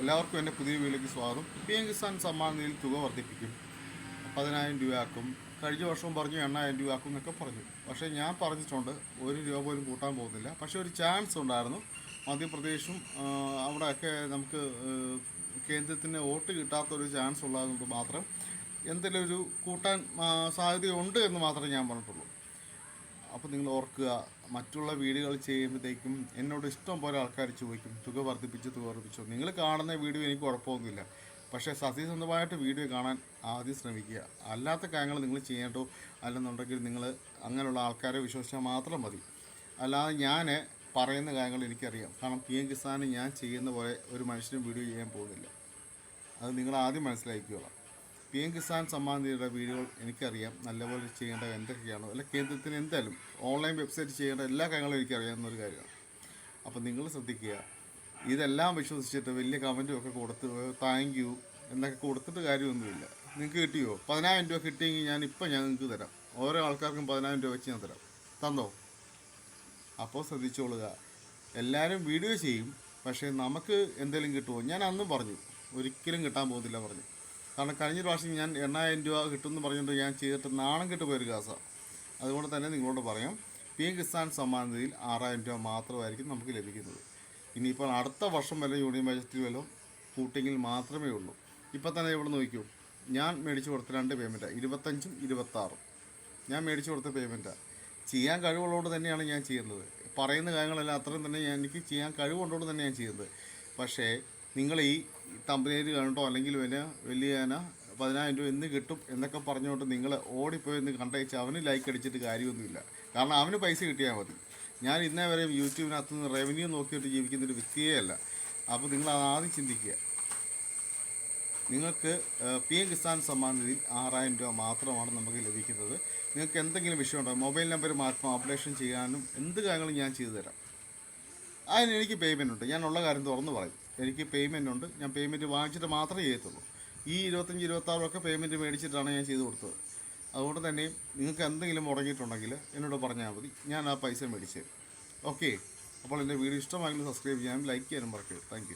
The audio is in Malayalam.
എല്ലാവർക്കും എന്റെ പുതിയ വീട്ടിലേക്ക് സ്വാഗതം. പി എം കിസാൻ സമ്മാൻ നിധിയിൽ തുക വർദ്ധിപ്പിക്കും. പതിനായിരം രൂപയാക്കും. കഴിഞ്ഞ വർഷവും പറഞ്ഞു എണ്ണായിരം രൂപയാക്കും എന്നൊക്കെ പറഞ്ഞു. പക്ഷേ ഞാൻ പറഞ്ഞിട്ടുണ്ട് ഒരു രൂപ പോലും കൂട്ടാൻ പോകുന്നില്ല. പക്ഷേ ഒരു ചാൻസ് ഉണ്ടായിരുന്നു. മധ്യപ്രദേശും അവിടെയൊക്കെ നമുക്ക് കേന്ദ്രത്തിന് വോട്ട് കിട്ടാത്തൊരു ചാൻസ് ഉള്ളതുകൊണ്ട് മാത്രം എന്തെങ്കിലും ഒരു കൂട്ടാൻ സാധ്യതയുണ്ട് എന്ന് മാത്രമേ ഞാൻ പറഞ്ഞിട്ടുള്ളൂ. അപ്പോൾ നിങ്ങൾ ഓർക്കുക മറ്റുള്ള വീഡിയോകൾ ചെയ്യുമ്പോഴത്തേക്കും എന്നോട് ഇഷ്ടം പോലെ ആൾക്കാർ ചോദിക്കും തുക വർദ്ധിപ്പിച്ച് തുക വർദ്ധിപ്പിച്ചു. നിങ്ങൾ കാണുന്ന വീഡിയോ എനിക്ക് കുഴപ്പമൊന്നുമില്ല. പക്ഷേ സത്യസന്ധമായിട്ട് വീഡിയോ കാണാൻ ആദ്യം ശ്രമിക്കുക. അല്ലാത്ത കാര്യങ്ങൾ നിങ്ങൾ ചെയ്യേണ്ടോ? അല്ലെന്നുണ്ടെങ്കിൽ നിങ്ങൾ അങ്ങനെയുള്ള ആൾക്കാരെ വിശ്വസിച്ചാൽ മാത്രം മതി. അല്ലാതെ ഞാൻ പറയുന്ന കാര്യങ്ങൾ എനിക്കറിയാം. കാരണം പി എം കിസാന് ഞാൻ ചെയ്യുന്ന പോലെ ഒരു മനുഷ്യനും വീഡിയോ ചെയ്യാൻ പോകുന്നില്ല. അത് നിങ്ങൾ ആദ്യം മനസ്സിലാക്കിക്കുക പി എം കിസാൻ സമ്മാൻ നിധിയുടെ വീഡിയോകൾ എനിക്കറിയാം. നല്ലപോലെ ചെയ്യേണ്ട എന്തൊക്കെയാണോ അല്ല കേന്ദ്രത്തിന് എന്തായാലും ഓൺലൈൻ വെബ്സൈറ്റ് ചെയ്യേണ്ട എല്ലാ കാര്യങ്ങളും എനിക്കറിയാവുന്ന ഒരു കാര്യമാണ്. അപ്പം നിങ്ങൾ ശ്രദ്ധിക്കുക. ഇതെല്ലാം വിശ്വസിച്ചിട്ട് വലിയ കമന്റും ഒക്കെ കൊടുത്ത് താങ്ക് യു എന്നൊക്കെ കൊടുത്തിട്ട് കാര്യമൊന്നുമില്ല. നിങ്ങൾക്ക് കിട്ടിയോ? പതിനായിരം രൂപ കിട്ടിയെങ്കിൽ ഞാൻ ഇപ്പം ഞാൻ നിങ്ങൾക്ക് തരാം. ഓരോ ആൾക്കാർക്കും പതിനായിരം രൂപ വെച്ച് ഞാൻ തരാം. തന്നോ? അപ്പോൾ ശ്രദ്ധിച്ചോളുക. എല്ലാവരും വീഡിയോ ചെയ്യും പക്ഷേ നമുക്ക് എന്തെങ്കിലും കിട്ടുമോ? ഞാൻ അന്നും പറഞ്ഞു. ഒരിക്കലും കിട്ടാൻ പോകുന്നില്ല പറഞ്ഞു. കാരണം കഴിഞ്ഞ പ്രാവശ്യം ഞാൻ എണ്ണായിരം രൂപ കിട്ടുമെന്ന് പറഞ്ഞുകൊണ്ട് ഞാൻ ചെയ്തിട്ട് നാണം കെട്ട് പോയൊരു കാസാണ് അതുകൊണ്ട് തന്നെ നിങ്ങളോട് പറയാം പി എം കിസാൻ സമ്മാൻ നിധിയിൽ ആറായിരം രൂപ മാത്രമായിരിക്കും നമുക്ക് ലഭിക്കുന്നത്. ഇനിയിപ്പോൾ അടുത്ത വർഷം വരെ യൂണിയൻ ബജറ്റിൽ വല്ലതും കൂട്ടിങ്ങിൽ മാത്രമേ ഉള്ളൂ. ഇപ്പം തന്നെ ഇവിടെ നോക്കൂ. ഞാൻ മേടിച്ചു കൊടുത്ത രണ്ട് പേയ്മെന്റാണ് ഇരുപത്തഞ്ചും ഇരുപത്താറും. ഞാൻ മേടിച്ചു കൊടുത്ത പേയ്മെന്റാണ് ചെയ്യാൻ കഴിവുള്ളതുകൊണ്ട് തന്നെയാണ് ഞാൻ ചെയ്യുന്നത്. പറയുന്ന കാര്യങ്ങളെല്ലാം അത്രയും തന്നെ എനിക്ക് ചെയ്യാൻ കഴിവുള്ളതുകൊണ്ട് തന്നെ ഞാൻ ചെയ്യുന്നത്. പക്ഷേ നിങ്ങൾ ഈ തമ്പനേര് കണ്ടോ? അല്ലെങ്കിൽ വലിയ വലിയ ന പതിനായിരം രൂപ എന്ന് കിട്ടും എന്നൊക്കെ പറഞ്ഞുകൊണ്ട് നിങ്ങൾ ഓടിപ്പോയി എന്ന് കണ്ടയച്ച് അവന് ലൈക്ക് അടിച്ചിട്ട് കാര്യമൊന്നുമില്ല. കാരണം അവന് പൈസ കിട്ടിയാൽ മതി. ഞാൻ ഇന്നേ വരെ യൂട്യൂബിനകത്ത് നിന്ന് റവന്യൂ നോക്കിയിട്ട് ജീവിക്കുന്ന ഒരു വ്യക്തിയേ അല്ല. അപ്പോൾ നിങ്ങൾ ആദ്യം ചിന്തിക്കുക. നിങ്ങൾക്ക് പി എം കിസാൻ സമ്മാൻ നിധിയിൽ ആറായിരം രൂപ മാത്രമാണ് നമുക്ക് ലഭിക്കുന്നത്. നിങ്ങൾക്ക് എന്തെങ്കിലും വിഷയമുണ്ടോ മൊബൈൽ നമ്പർ മാറ്റം അപ്ഡേഷൻ ചെയ്യാനും എന്ത് കാര്യങ്ങളും ഞാൻ ചെയ്തു തരാം. അതിന് എനിക്ക് പേയ്മെന്റ് ഉണ്ട്. ഞാൻ ഉള്ള കാര്യം തുറന്ന് പറയും. എനിക്ക് പേയ്മെന്റ് ഉണ്ട്. ഞാൻ പേയ്മെന്റ് വാങ്ങിച്ചിട്ട് മാത്രമേ ചെയ്യത്തുള്ളൂ. ഈ ഇരുപത്തഞ്ച് ഇരുപത്താറൊക്കെ പേയ്മെന്റ് മേടിച്ചിട്ടാണ് ഞാൻ ചെയ്ത് കൊടുത്തത്. അതുകൊണ്ട് തന്നെ നിങ്ങൾക്ക് എന്തെങ്കിലും മുടങ്ങിയിട്ടുണ്ടെങ്കിൽ എന്നോട് പറഞ്ഞാൽ മതി. ഞാൻ ആ പൈസ മേടിച്ചു ഓക്കെ അപ്പോൾ എന്റെ വീഡിയോ ഇഷ്ടമായെങ്കിൽ സബ്സ്ക്രൈബ് ചെയ്യാനും ലൈക്ക് ചെയ്യാനും മറക്കരുത്. താങ്ക്